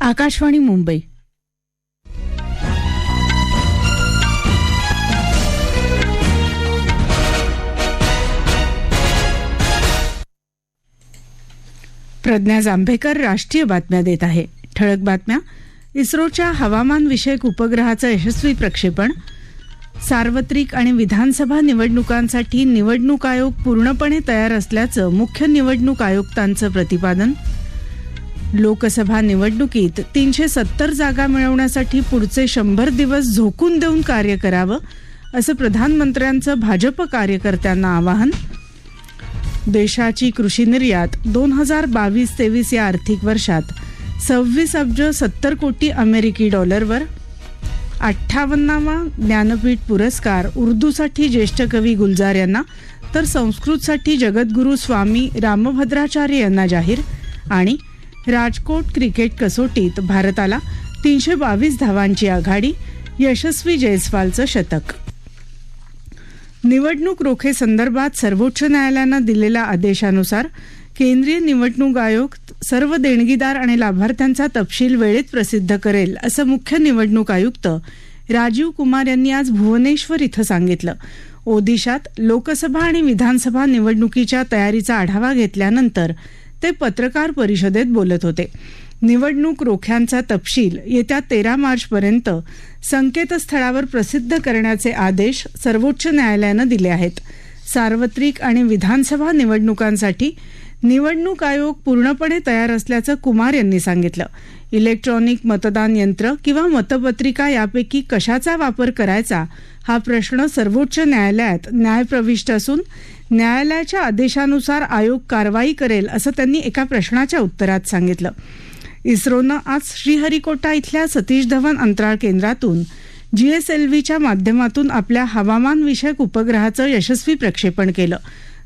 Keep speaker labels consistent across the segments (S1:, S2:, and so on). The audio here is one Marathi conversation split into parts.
S1: आकाशवाणी मुंबई. प्रज्ञा जांभेकर राष्ट्रीय बातम्या देत आहे. ठळक बातम्या. इस्रोच्या हवामान विषयक उपग्रहाचं यशस्वी प्रक्षेपण. सार्वत्रिक आणि विधानसभा निवडणुकांसाठी निवडणूक आयोग पूर्णपणे तयार असल्याचं मुख्य निवडणूक आयुक्तांचं प्रतिपादन. लोकसभा निवडणुकीत तीनशे सत्तर जागा मिळवण्यासाठी पुढचे शंभर दिवस झोकून देऊन कार्य करावं असं प्रधानमंत्र्यांचं भाजप कार्यकर्त्यांना आवाहन. देशाची कृषी निर्यात दोन हजार बावीस तेवीस या आर्थिक वर्षात सव्वीस अब्ज सत्तर कोटी अमेरिकी डॉलरवर. अठ्ठावन्नावा ज्ञानपीठ पुरस्कार उर्दूसाठी ज्येष्ठ कवी गुलजार यांना तर संस्कृतसाठी जगद्गुरू स्वामी रामभद्राचार्य यांना जाहीर आणि राजकोट क्रिकेट कसोटीत भारताला तीनशे बावीस धावांची आघाडी यशस्वी जयस्वालचं शतक. निवडणूक रोखेसंदर्भात सर्वोच्च न्यायालयानं दिलेल्या आदेशानुसार केंद्रीय निवडणूक आयोग सर्व देणगीदार आणि लाभार्थ्यांचा तपशील वेळेत प्रसिद्ध करेल असं मुख्य निवडणूक आयुक्त राजीव कुमार यांनी आज भुवनेश्वर इथं सांगितलं. ओदिशात लोकसभा आणि विधानसभा निवडणुकीच्या तयारीचा आढावा घेतल्यानंतर ते पत्रकार परिषदेत बोलत होते. निवडणूक रोख्यांचा तपशील येत्या तेरा मार्चपर्यंत संकेतस्थळावर प्रसिद्ध करण्याचे आदेश सर्वोच्च न्यायालयानं दिले आहेत. सार्वत्रिक आणि विधानसभा निवडणुकांसाठी निवडणूक आयोग पूर्णपणे तयार असल्याचं कुमार यांनी सांगितलं. इलेक्ट्रॉनिक मतदान यंत्र किंवा मतपत्रिका यापैकी कशाचा वापर करायचा हा प्रश्न सर्वोच्च न्यायालयात न्यायप्रविष्ट असून न्यायालयाच्या आदेशानुसार आयोग कारवाई करेल असं त्यांनी एका प्रश्नाच्या उत्तरात सांगितलं. इस्रोनं आज श्रीहरिकोटा इथल्या सतीश धवन अंतराळ केंद्रातून जीएसएलव्हीच्या माध्यमातून आपल्या हवामानविषयक उपग्रहाचं यशस्वी प्रक्षेपण केलं.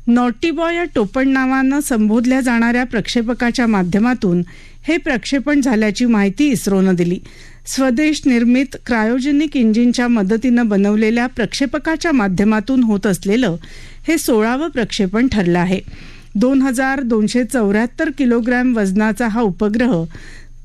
S1: नॉटी बॉय या टोपण नावानं संबोधल्या जाणाऱ्या प्रक्षेपकाच्या माध्यमातून हे प्रक्षेपण झाल्याची माहिती इस्रोनं दिली. स्वदेश निर्मित क्रायोजेनिक इंजिनच्या मदतीनं बनवलेल्या प्रक्षेपकाच्या माध्यमातून होत असलेलं हे सोळावं प्रक्षेपण ठरलं आहे. दोन हजार दोनशे चौऱ्याहत्तर किलोग्रॅम वजनाचा हा उपग्रह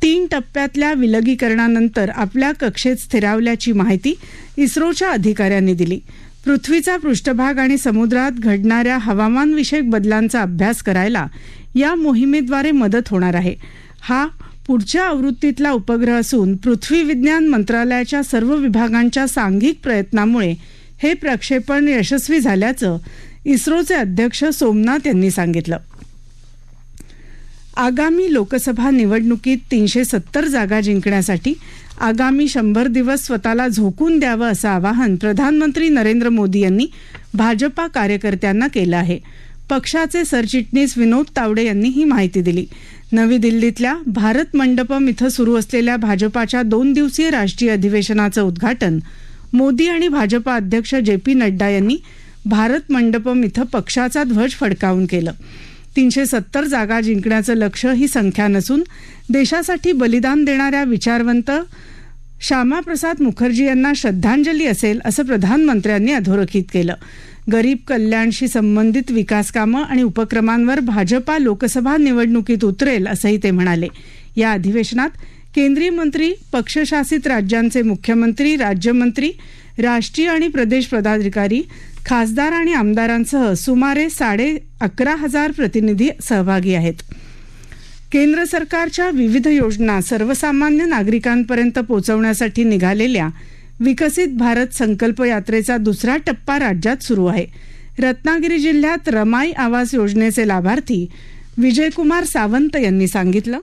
S1: तीन टप्प्यातल्या विलगीकरणानंतर आपल्या कक्षेत स्थिरावल्याची माहिती इस्रोच्या अधिकाऱ्यांनी दिली. पृथ्वीचा पृष्ठभाग आणि समुद्रात घडणाऱ्या हवामानविषयक बदलांचा अभ्यास करायला या मोहिमेद्वारे मदत होणार आहे. हा पुढच्या आवृत्तीतला उपग्रह असून पृथ्वी विज्ञान मंत्रालयाच्या सर्व विभागांच्या सांघिक प्रयत्नामुळे हे प्रक्षेपण यशस्वी झाल्याचं इस्रोचे अध्यक्ष सोमनाथ यांनी सांगितलं. आगामी लोकसभा निवडणुकीत तीनशे सत्तर जागा जिंकण्यासाठी आगामी शंभर दिवस स्वतःला झोकून द्यावं असं आवाहन प्रधानमंत्री नरेंद्र मोदी यांनी भाजपा कार्यकर्त्यांना केलं आहे. पक्षाचे सरचिटणीस विनोद तावडे यांनी ही माहिती दिली. नवी दिल्लीतल्या भारत मंडपम इथं सुरू असलेल्या भाजपाच्या दोन दिवसीय राष्ट्रीय अधिवेशनाचं उद्घाटन मोदी आणि भाजपा अध्यक्ष जे पी नड्डा यांनी भारत मंडपम इथं पक्षाचा ध्वज फडकावून केलं. तीनशे सत्तर जागा जिंकण्याचं लक्ष ही संख्या नसून देशासाठी बलिदान देणाऱ्या विचारवंत श्यामाप्रसाद मुखर्जी यांना श्रद्धांजली असेल असं प्रधानमंत्र्यांनी अधोरेखित केलं. गरीब कल्याणशी संबंधित विकासकामं आणि उपक्रमांवर भाजपा लोकसभा निवडणुकीत उतरेल असंही ते म्हणाले. या अधिवेशनात केंद्रीय मंत्री पक्षशासित राज्यांचे मुख्यमंत्री राज्यमंत्री राष्ट्रीय आणि प्रदेश पदाधिकारी खासदार आणि आमदारांसह सुमारे साडे अकरा हजार प्रतिनिधी सहभागी आहेत. केंद्र सरकारच्या विविध योजना सर्वसामान्य नागरिकांपर्यंत पोहोचवण्यासाठी निघालेल्या विकसित भारत संकल्प यात्रेचा दुसरा टप्पा राज्यात सुरू आहे. रत्नागिरी जिल्ह्यात रमाई आवास योजनेचे लाभार्थी विजयकुमार सावंत यांनी सांगितलं.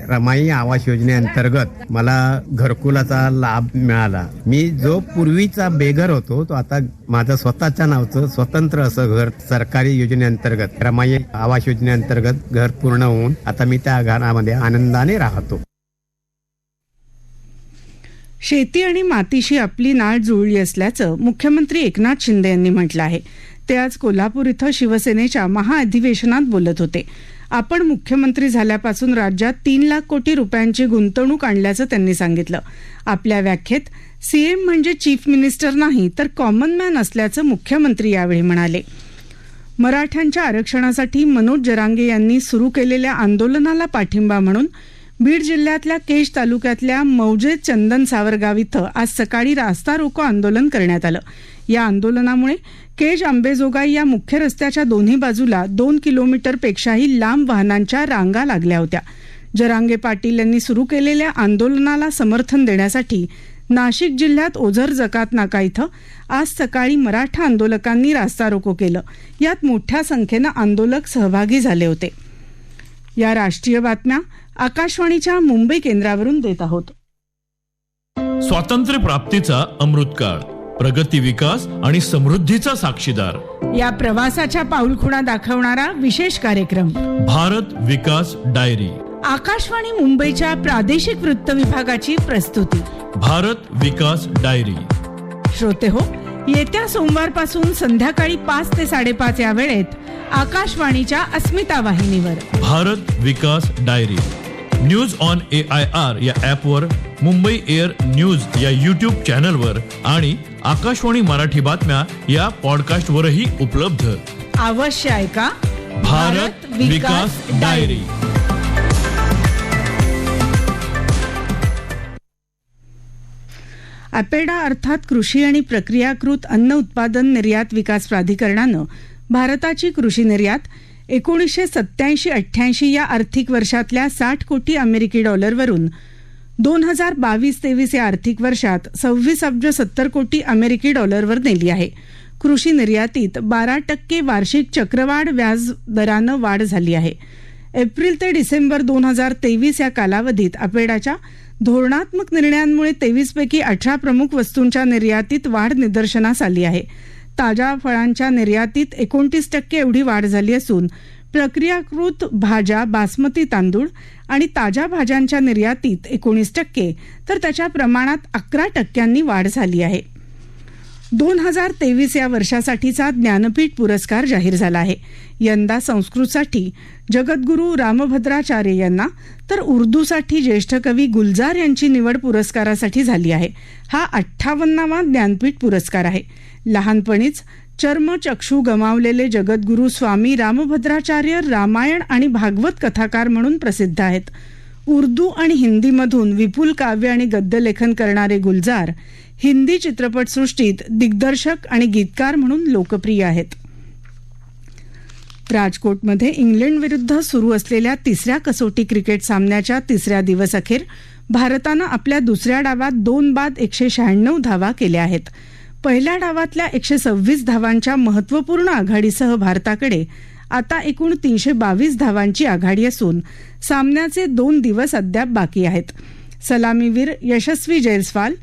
S2: रमाई आवास योजनेअंतर्गत मला घरकुलाचा लाभ मिळाला. मी जो पूर्वीचा बेघर होतो तो आता माझं स्वतःच्या नावचं स्वतंत्र असं घर सरकारी योजनेअंतर्गत रमाई आवास योजनेअंतर्गत घर पूर्ण होऊन आता मी त्या घरामध्ये आनंदाने राहतो.
S1: शेती आणि मातीशी आपली नाळ जुळली असल्याचं मुख्यमंत्री एकनाथ शिंदे यांनी म्हटलं आहे. ते आज कोल्हापूर इथं शिवसेनेच्या महाअधिवेशनात बोलत होते. आपण मुख्यमंत्री झाल्यापासून राज्यात तीन लाख कोटी रुपयांची गुंतवणूक आणल्याचं त्यांनी सांगितलं. आपल्या व्याख्येत सीएम म्हणजे चीफ मिनिस्टर नाही तर कॉमन मॅन असल्याचं मुख्यमंत्री यावेळी म्हणाले. मराठ्यांच्या आरक्षणासाठी मनोज जरांगे यांनी सुरू केलेल्या आंदोलनाला पाठिंबा म्हणून बीड जिल्ह्यातल्या केश तालुक्यातल्या मौजे चंदन सावरगाव इथं आज सकाळी रास्ता रोको आंदोलन करण्यात आलं. या आंदोलनामुळे केज आंबेजोगाई या मुख्य रस्त्याच्या दोन्ही बाजूला दोन किलोमीटरपेक्षाही लांब वाहनांच्या रांगा लागल्या होत्या. जरांगे पाटील यांनी सुरू केलेल्या आंदोलनाला समर्थन देण्यासाठी नाशिक जिल्ह्यात ओझर जकात नाका इथं आज सकाळी मराठा आंदोलकांनी रास्ता रोको केलं. यात मोठ्या संख्येनं आंदोलक सहभागी झाले होते. या राष्ट्रीय बातम्या आकाशवाणीच्या मुंबई केंद्रावरून देत आहोत.
S3: स्वातंत्र्य प्राप्तीचा अमृतकाळ प्रगती विकास आणि समृद्धीचा साक्षीदार.
S1: या प्रवासाच्या पाऊलखुणा दाखवणारा विशेष कार्यक्रम.
S3: भारत विकास डायरी.
S1: आकाशवाणी मुंबईच्या प्रादेशिक वृत्त विभागाची प्रस्तुती.
S3: भारत विकास डायरी.
S1: श्रोते हो येत्या सोमवारपासून संध्याकाळी पाच ते साडेपाच या वेळेत आकाशवाणीच्या अस्मिता वाहिनीवर.
S3: Bharat Vikas diary. News on A I R या ऍपवर मुंबई एअर न्यूज या युट्यूब चॅनलवर आणि आकाशवाणी मराठी बातम्या या पॉडकास्टवरही उपलब्ध.
S1: अवश्य ऐका.
S3: भारत विकास डायरी.
S1: अपेडा अर्थात कृषी आणि प्रक्रियाकृत अन्न उत्पादन निर्यात विकास प्राधिकरणानं भारताची कृषी निर्यात एकोणीसशे सत्याऐंशी अठ्ठ्याऐंशी या आर्थिक वर्षातल्या साठ कोटी अमेरिकी डॉलरवरून दोन हजार बावीस तेवीस या आर्थिक वर्षात सव्वीस अब्ज सत्तर कोटी अमेरिकी डॉलरवर नेली आहे. कृषी निर्यातीत बारा टक्के वार्षिक चक्रवाढ व्याज दरानं वाढ झाली आहे. एप्रिल ते डिसेंबर दोन हजार तेवीस या कालावधीत अपेडाच्या धोरणात्मक निर्णयांमुळे तेवीस पैकी अठरा प्रमुख वस्तूंच्या निर्यातीत वाढ निदर्शनास आली आहे. ताज्या फळांच्या निर्यातीत एकोणतीस टक्के एवढी वाढ झाली असून प्रक्रियाकृत भाज्या बासमती तांदूळ आणि ताज्या भाज्यांच्या निर्यातीत एकोणीस टक्के तर त्याच्या प्रमाणात अकरा टक्क्यांनी वाढ झाली आहे. दोन हजार तेवीस या वर्षासाठीचा ज्ञानपीठ पुरस्कार जाहीर झाला आहे. यंदा संस्कृतसाठी जगद्गुरू रामभद्राचार्य यांना तर उर्दूसाठी ज्येष्ठ कवी गुलजार यांची निवड पुरस्कारासाठी झाली आहे. हा अठ्ठावन्नावा ज्ञानपीठ पुरस्कार आहे. लहानपणीच चर्मचक्षू गमावलेले जगद्गुरू स्वामी रामभद्राचार्य रामायण आणि भागवत कथाकार म्हणून प्रसिद्ध आहेत. उर्दू आणि हिंदीमधून विपुल काव्य आणि गद्यलेखन करणारे गुलजार हिंदी चित्रपटसृष्टीत दिग्दर्शक आणि गीतकार म्हणून लोकप्रिय आहेत. राजकोटमध्ये इंग्लंड विरुद्ध सुरू असलेल्या तिसऱ्या कसोटी क्रिकेट सामन्याच्या तिसऱ्या दिवस अखेर भारतानं आपल्या दुसऱ्या डावात दोन बाद एकशे शहाण्णव धावा केल्या आहेत. पहिल्या डावातल्या एकशे सव्वीस धावांच्या महत्त्वपूर्ण आघाडीसह भारताकडे आता एकूण तीनशे बावीस धावांची आघाडी असून सामन्याचे दोन दिवस अद्याप बाकी आहेत. सलामीवीर यशस्वी जयस्वाल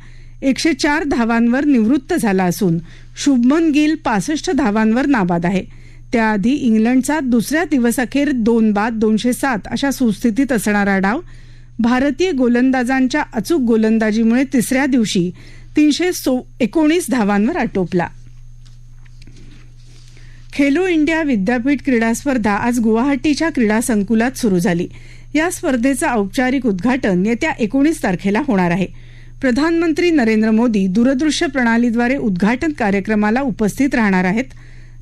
S1: एकशे चार धावांवर निवृत्त झाला असून शुभमन गिल पासष्ट धावांवर नाबाद आहे. त्याआधी इंग्लंडचा दुसऱ्या दिवसअखेर दोन बाद दोनशे सात अशा सुस्थितीत असणारा डाव भारतीय गोलंदाजांच्या अचूक गोलंदाजीमुळे तिसऱ्या दिवशी तीनशे सो एकोणीस धावांवर आटोपला. खेलो इंडिया विद्यापीठ क्रीडा स्पर्धा आज गुवाहाटीच्या क्रीडा संकुलात सुरू झाली. या स्पर्धेचं औपचारिक उद्घाटन येत्या एकोणीस तारखेला होणार आहे. प्रधानमंत्री नरेंद्र मोदी दूरदृश्य प्रणालीद्वारे उद्घाटन कार्यक्रमाला उपस्थित राहणार आहेत.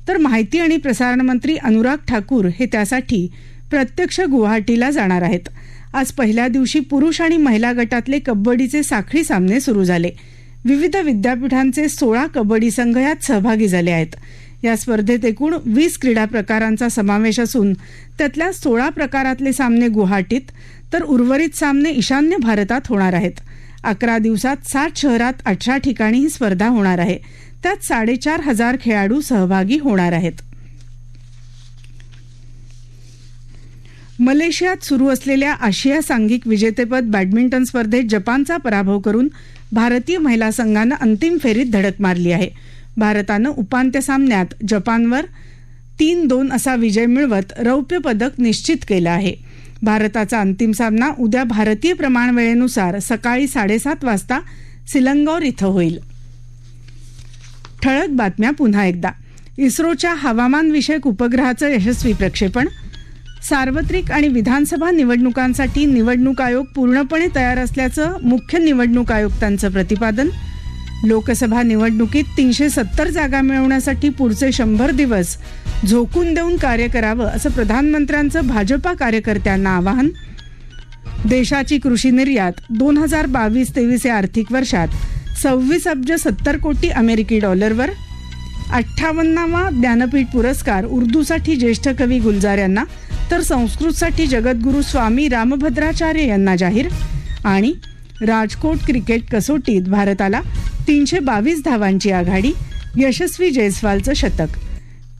S1: तर माहिती आणि प्रसारण मंत्री अनुराग ठाकूर हे त्यासाठी प्रत्यक्ष गुवाहाटीला जाणार आहेत. आज पहिल्या दिवशी पुरुष आणि महिला गटातले कबड्डीचे साखळी सामने सुरू झाले. विविध विद्यापीठांचे सोळा कबड्डी संघ यात सहभागी झाले आहेत. या स्पर्धेत एकूण वीस क्रीडा प्रकारांचा समावेश असून त्यातल्या सोळा प्रकारातले सामने गुवाहाटीत तर उर्वरित सामने ईशान्य भारतात होणार आहेत. अकरा दिवसात सात शहरात अठरा ठिकाणी ही स्पर्धा होणार आहे. त्यात साडेचार हजार खेळाडू सहभागी होणार आहेत. मलेशियात सुरू असलेल्या आशिया सांघिक विजेतेपद बॅडमिंटन स्पर्धेत जपानचा पराभव करून भारतीय महिला संघानं अंतिम फेरीत धडक मारली आहे. भारतानं उपांत्य सामन्यात जपानवर तीन दोन असा विजय मिळवत रौप्य पदक निश्चित केलं आहे. भारताचा अंतिम सामना उद्या भारतीय प्रमाणवेळेनुसार सकाळी साडेसात वाजता सिलंगौर इथं होईल. ठळक बातम्या पुन्हा एकदा. इस्रोच्या हवामानविषयक उपग्रहाचं यशस्वी प्रक्षेपण. सार्वत्रिक आणि विधानसभा निवडणुकांसाठी निवडणूक आयोग पूर्णपणे तयार असल्याचं मुख्य निवडणूक आयुक्तांचं प्रतिपादन. लोकसभा निवडणुकीत तीनशे सत्तर जागा मिळवण्यासाठी पुढचे शंभर दिवस झोकून देऊन कार्य करावं असं प्रधानमंत्र्यांचं भाजपा कार्यकर्त्यांना आवाहन. देशाची कृषी निर्यात दोन हजार बावीस तेवीस या आर्थिक वर्षात सव्वीस अब्ज सत्तर कोटी अमेरिकी डॉलरवर. अठ्ठावन्नावा ज्ञानपीठ पुरस्कार उर्दूसाठी ज्येष्ठ कवी गुलजार यांना तर संस्कृतसाठी जगद्गुरू स्वामी रामभद्राचार्य यांना जाहीर. आणि राजकोट क्रिकेट कसोटीत भारताला तीनशे बावीस धावांची आघाडी यशस्वी जयस्वालचं शतक.